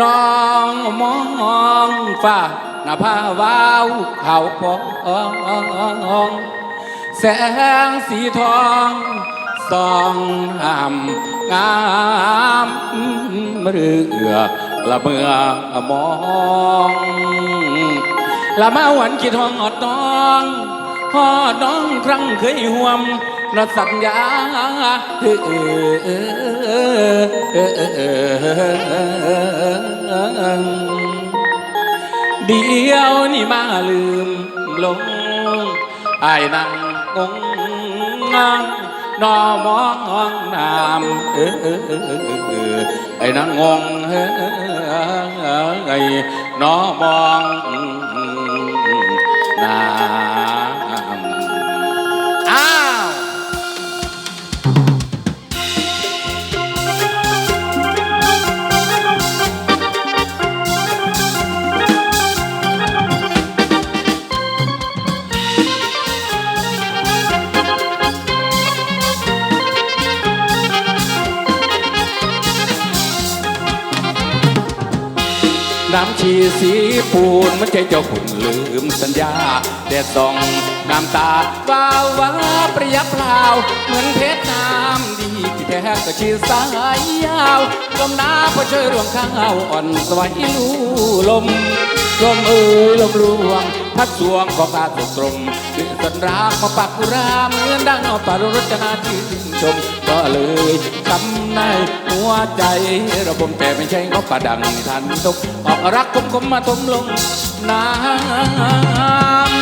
น้องมองฟ้าหน้าผาวาวเขาพองแสงสีทองส่องหำงามเรือละเมื่อมองละมาหวันคิดหองอดน้องฮอดน้องครั้งเคยห่วม นสัญญาเออเออเออเออเออเออเดี๋ยวนี่มาลืมลงไอ้นั่งงงงังนอมองน้ำเออเออเออเออเออไอ้นั่งงงเออเออเออไอ้นอมองน้ำ น้ำชีสีปูนมันใจเจ้าขุนลืมสัญญาแดดส่องน้ำตาว้าววาประยับเปล่า เหมือนเพชรน้ำดีที่แท้ก็ชีสายยาวลมหน้าพอเจอรวงข้าวอ่อนสวยลู่ลมลมเอ่ยลมลวง พัดสวงของตาตกตรงดึงสันรากมาปักกุรามเหมือนดังเอาปารรจนาที่ชื่นชม ก็เลยทำในหัวใจระบมแต่ไม่ใช่เขาประดังทันตกออกรักคมคมมาทมลงน้ำ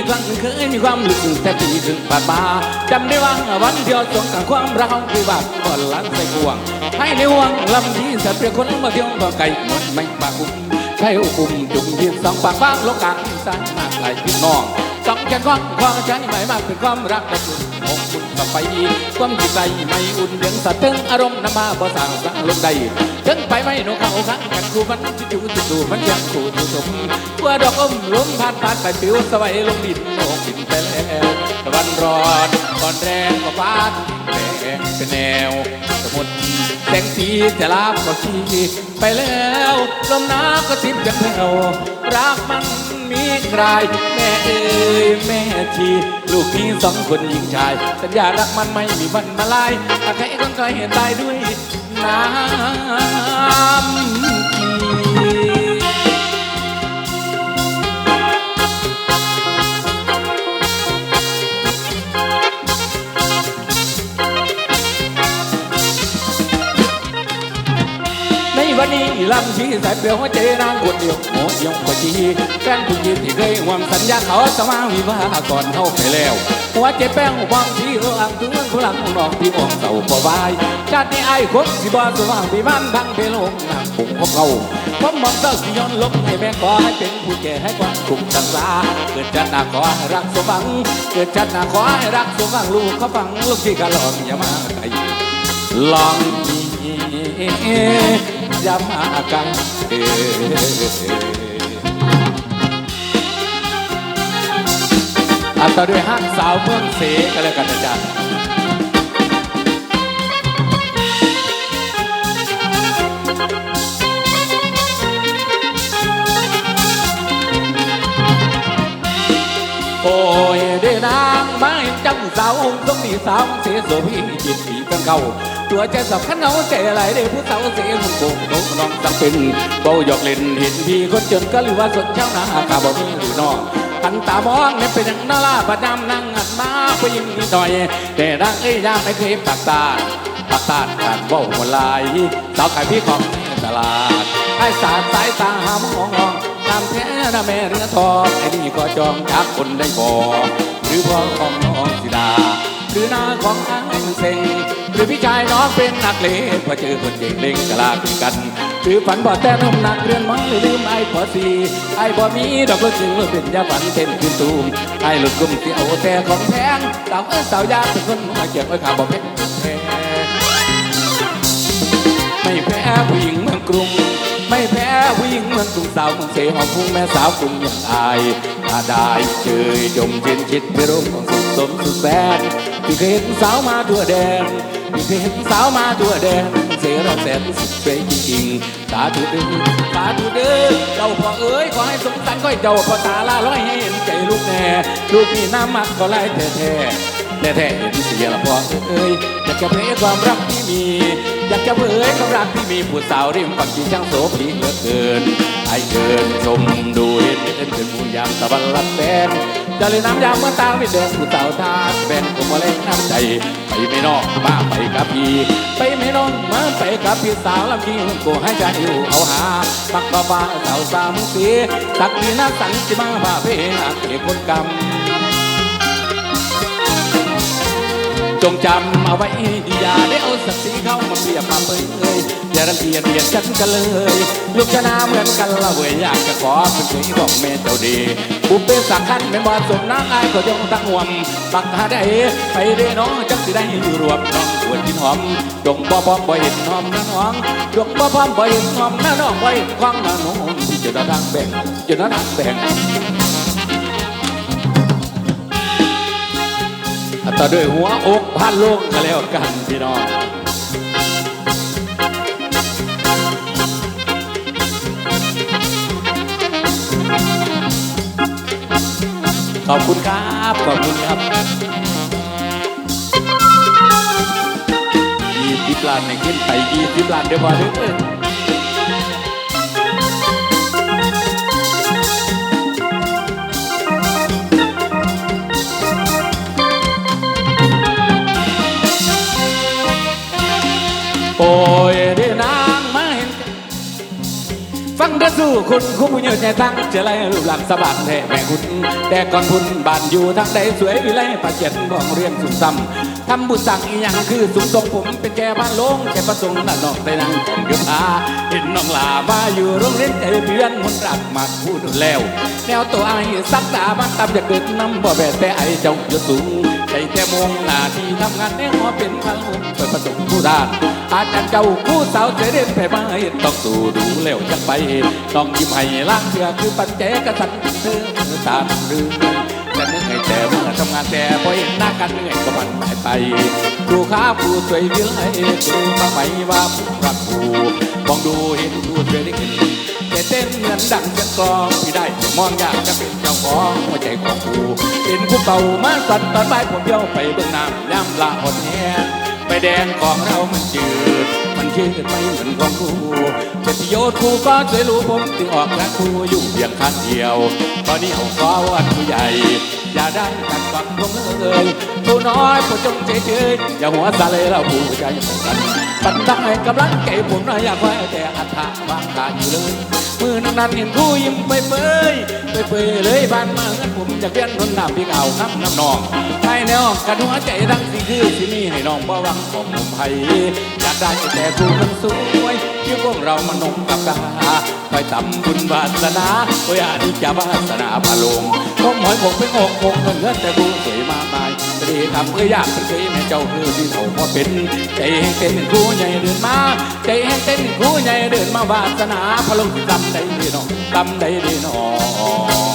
เคยมีครั้งเคยมีความลึกแต่ปีถึงผ่านมาจำได้ว่าวันเดียวสงกับความรักคือบักก่อนล้างใส่กวง ให้ในห่วงลำที่สัตว์เปรียกคนมาเที่ยวบ่ไก่หมดไม่ปากคุ้มใช้อุคุมจุ่มยินสองปากบ้างโลกาสร้างมากหลายพี่น้อง แค่ความความฉันไม่มากเป็นความรักและสุดองคุณต่อไปความจิตใจไม่อุ่นเดืองสะตึงอารมณ์นำมาบ่สั่งสั่งลงใดถึงไปไม่หนูเข้าขังกันคู่มันจะอยู่ติดูมันยังคู่ทุสมกว่าดอกอมลมพัดพัดไปปิวสวัยลงดินโลกดินไปแล้วตะวันร้อนก่อนแรงก็ฟ้าด แรงเป็นแนวสมุดแสงสีจะลาบก็ชีไปแล้วลมหนาวก็ทิพย์ยังแผ่วรักมันมีใครแม่เอ้ยแม่ชีลูกนี้สองคนหญิงชาย สัญญารักมันไม่มีวันมาลายถ้าใครคนใครเห็นตายด้วยน้ำ ลำชีสายเปลี่ยวหัวใจนางคนเดียวโอ้ยงกว่าชีแฟนผู้หญิงที่เคยหวังสัญญาเขาสมาวิวาก่อนเข้าไปแล้วหัวใจแป้งหวังที่เรื่องถึงผู้หลังน้อกที่มองเศร้าพอบายชาตินี้ไอ้คนสิบอสว่างปีมันพังไปลงนักปุ่งของเขาผมมองเศร้าสิย้อนลบให้แม่ขอให้เป็นผู้แก่ให้ความถูกจังสาเกิดจันนาขอให้รักสมหวัง เกิดจันนาขอให้รักสมหวังลูกเขาฟังลูกที่กะหลอกอย่ามาไกลลองอ ย่ามากันเอะต่อด้วยฮักสาวเมืองเสกันแล้วกันนะจ๊ะโอ้ยเด้นางมาเห็นจังสาวองค์ต้องมีสาวเสียโสพีจิตผีกันเก่า ตัวใจสำคัญเอาใจอะไรได้ผู้สาวเสียหุ่นโป่งโตน้องจำเป็นเบาหยอกเล่นเห็นพี่คนจนก็หรือว่าสนเจ้าหน้ากาบอกมีหรือน้องหันตามองเนี่ยเป็นอย่างนาลาประจำนั่งหันมาผู้หญิงนิดหน่อย แต่รักเอ้ยยามไม่เคยปากตาปากตาการเว่าหัวลายสาวขายพี่ของตลาดไอ้สาดสายตาหามองตามแท้นะแม่เรือทองไอ้นี่ก็จองจากคนได้บ่หรือพ่อของน้องสิดา หรือหน้าของอ้ายมังเซ็งหรือพี่ชายน้องเป็นนักเลงพอเจอคนเด็กเล่งกะลาคุยกันหรือฝันบ่แต่น้มหนักเรื่องไม้ลืมไอ้พอสีไอ้บ่มีดอกรถจึงรถเป็นยาฝันเต็มคืนตูมไอ้หลุดกุ้มที่เอาแต่ของแพงสาวเอ้สาวยากเป็นคนมาเก็บไว้ขาบ่เพชรไม่แพ้ผู้หญิงเมืองกรุง ไม่แพ้ผู้หญิงเมืองกรุงสาวเมืองเสหอมพุ่งแม่สาวกรุงย่างอายถ้าได้เจอจมเย็นชิดไปร่วมของสุขสมสุดแสนพี่เคยเห็นสาวมาทั่วแดนพี่เคยเห็นสาวมาทั่วแดนเสเราแสนสุดสวยจริงๆสาธุเด้อสาธุเด้อเจ้าพ่อเอ๋ยขอให้สมสันก็ให้เจ้าพ่อตาลาร้อยให้เห็นใจลูกแน่ลูกมีน้ำมักก็ไล่แท้แท้แต่แท้เห็นเสียละพ่อเอ้ยอยากจะเผยความรักที่มี อยากจะเผยความรักที่มีผู้สาวริมฝั่งที่ช่างโสภีเหลือเกินไอเกินชมดูเห็นเห็นเป็นมูลยามตะวันรับแฟนจะเลยน้ำยามเมื่อตาไม่แดงผู้สาวทาสแฟนคงมาเล่นน้ำใจ ไปไม่นอกมาไปกับพี่ ไปไม่นอกมาไปกับพี่สาวลำยิงกูให้ใจอยู่เอาหาปักบ้าบ้าสาวสามสีสักทีน้ำสังสิมาบ้าเพหาเกลียคนกำจงจำเอาไว้ดีอย่าได้ เอาศักดิ์ศรีเข้ามาเปรียบมาเปยเอ่ยอย่ารังเกียจเบียดกันกันเลย ลูกชนะเหมือนกันละเว้ยอยากจะขอเป็นเคยของแม่เจ้าดีบุปเพสักขันเป็นบอสมนางอายก็จงตั้งหวมปักหาได้ไปได้น้องจักสิได้อยู่รวมน้องควรกินหอมจงบ่พร้อมบ่เห็นหอมนะน้องจงบ่พร้อมบ่เห็นหอมนะน้องบ่เห็นควางนะน้องที่จะระดังแบ่งจะระดังแบ่ง ต่อด้วยหัวอกพันลกกันแล้วกันพี่น้องขอบคุณครับ ขอบคุณครับยี่สิบล้านในขึ้นไปยี่สิบล้านเดี๋ยวพอถึงเอ้ โอ้ยเด้นางมาเห็นฟังเดอสู้คุณ งแต่ก่อนพุ่นบานอยู่ทั้งใดสวยวิไลประเจ็ดบ้องเรียนสุขซ้ำทำบุญสั่งอีหยังคือสุขทรงผมเป็นแก่บ้านลงแก่ประสงค์น่ะนอกได้นั่งยุทธาเห็นน้องลามาอยู่โรงเรียนใจเพียนมนรักมาพูดแล้ว แนวตัวไอ้สักดาบ้านตำจะเกิดน้ำบ่แบแต่ไอ้เจ้าอยู่สูงใจแค่มงหน้าที่ทำงานในหอเป็นพลังเปิดประสงค์ผู้ด้านอาจารย์เจ้าผู้สาวเสด็จไปมาเห็นต้องสู่ดูแล้วจะไปต้องยิ้มให้ล้างเถื่อคือปัจเจกสันเธอตามเรือจะนึกให้แต่เมื่อทำงานแต่พอเห็นหน้ากันเหนื่อยก็มันหายไปดูข้าผู้สวยวิไลดูมาไหมว่าผู้รักผู้มองดูเห็นผู้สวยได้เห็นแต่เต้นเหมือนดังจะกลองที่ได้มองอยากจะเป็นเจ้าของหัวใจของผู้เป็นผู้เก่ามาสั่นตอนบ่ายผมเที่ยวไปเบื้องน้ำย่ำละหดแหงไปแดงของเรามันจืด มันชืดไม่เหมือนของครูเป็นประโยชน์ครูก็ช่วยรู้ผมถึงออกลักครูอยู่เพียงข้างเดียวตอนนี้เอาขอวัดผู้ใหญ่ อย่าได้กัดกังผมเลยผู้น้อยผู้จงเฉยเฉยๆอย่าหัวซาเลยเราผู้ใจกันปันตั้งให้กำลังเก็บผมนะอยากไว้แต่อัฐวางกาอยู่เลย มือนั้นนั้นเห็นครูยิ้มไปเปยไปเปยเลยบ้านมาเงินผมจะเพี้ยนคนน้ำพี่เอาน้ำน้ำนองใช่แนวกันหัวใจรังสิคือสิมีให้น้องบ่วังของผมไผอยากได้แต่ครูมันสวยที่อพวกเรามันนงกับกาไปทำบุญวาสนาโอ้ยอานิจจวาสนาพาลงผมหอยผมเป็นอกอกเงินเงินแต่ครูสวยมากมาย ดีทำเพื่อยากเป็นสีแม่เจ้าคือที่เขาพอเป็น ใจแห้งเต้นครูใหญ่เดินมา ใจแห้งเต้นครูใหญ่เดินมาวาสนาพาลงจำได้ดีน้องจำได้ดีน้อง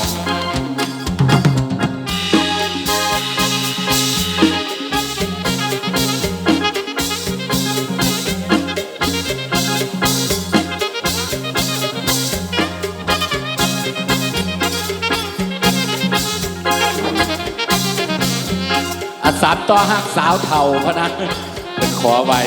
ต่อหักสาวเท่าพะนะเป็นขอไว้